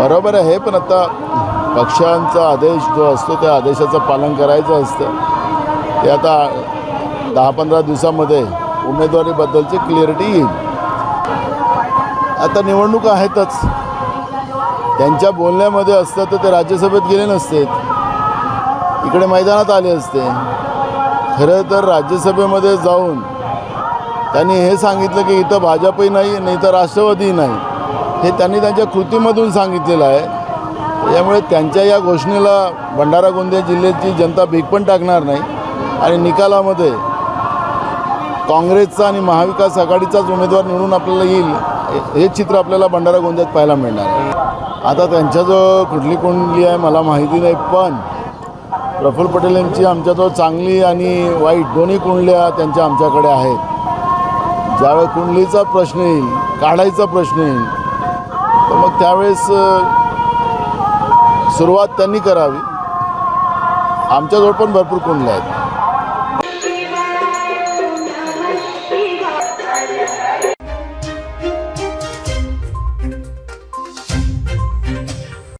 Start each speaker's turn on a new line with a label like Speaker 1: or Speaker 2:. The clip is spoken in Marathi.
Speaker 1: बरोबर आहे पण आता पक्षांचा आदेश जो असतो त्या आदेशाचं पालन करायचं असतं. ते आता दहा पंधरा दिवसामध्ये उमेदवारीबद्दलची क्लिअरिटी येईल. आता निवडणुका आहेतच. त्यांच्या बोलण्यामध्ये असतं तर ते राज्यसभेत गेले नसते. इकडे मैदानात आले असते. खरं तर राज्यसभेमध्ये जाऊन त्यांनी हे सांगितलं की इथं भाजपही नाही नाही तर राष्ट्रवादीही नाही. हे त्यांनी त्यांच्या कृतीमधून सांगितलेलं आहे. त्यामुळे त्यांच्या या घोषणेला भंडारा गोंदिया जिल्ह्याची जनता भीक पण टाकणार नाही. आणि निकालामध्ये काँग्रेसचा आणि महाविकास आघाडीचाच उमेदवार निवडून आपल्याला येईल हे- चित्र आपल्याला भंडारा गोंदियात पाहायला मिळणार आहे. आता त्यांच्याजवळ कुठली कुंडली आहे मला माहिती नाही पण प्रफुल्ल पटेल यांची आमच्याजवळ चांगली आणि वाईट दोन्ही कुंडल्या त्यांच्या आमच्याकडे आहेत. ज्यावेळी कुंडलीचा प्रश्न येईल काढायचा प्रश्न येईल तर मग त्यावेळेस सुरुवात त्यांनी करावी. आमच्याजवळ पण भरपूर कुंडल्या आहेत.